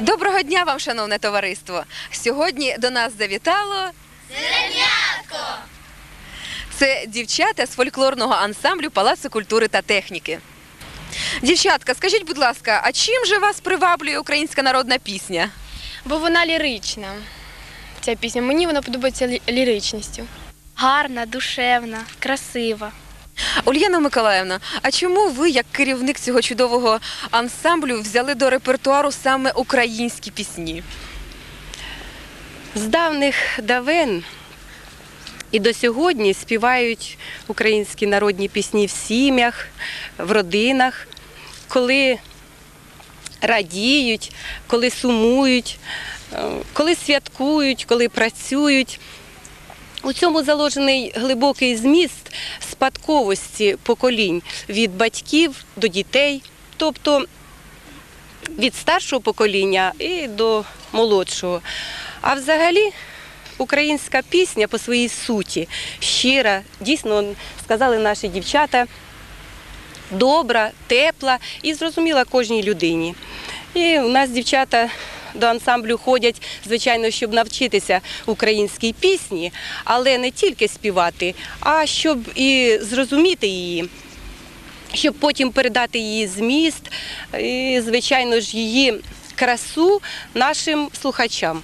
Доброго дня вам, шановне товариство! Сьогодні до нас завітало Зеленятко! Це дівчата з фольклорного ансамблю Палацу культури та техніки. Дівчатка, скажіть, будь ласка, а чим же вас приваблює українська народна пісня? Бо вона лірична. Ця пісня. Мені вона подобається лі- ліричністю. Гарна, душевна, красива. Ульяна Миколаївна, а чому ви, як керівник цього чудового ансамблю, взяли до репертуару саме українські пісні? З давних давен і до сьогодні співають українські народні пісні в сім'ях, в родинах, коли радіють, коли сумують, е, коли святкують, коли працюють. У цьому заложений глибокий зміст спадковості поколінь від батьків до дітей, тобто від старшого покоління і до молодшого. А взагалі українська пісня по своїй суті щира, дійсно сказали наші дівчата, добра, тепла і зрозуміла кожній людині. І у нас дівчата до ансамблю ходять, звичайно, щоб навчитися українській пісні, але не тільки співати, а щоб і зрозуміти її щоб потім передати її зміст і, звичайно ж, її красу нашим слухачам.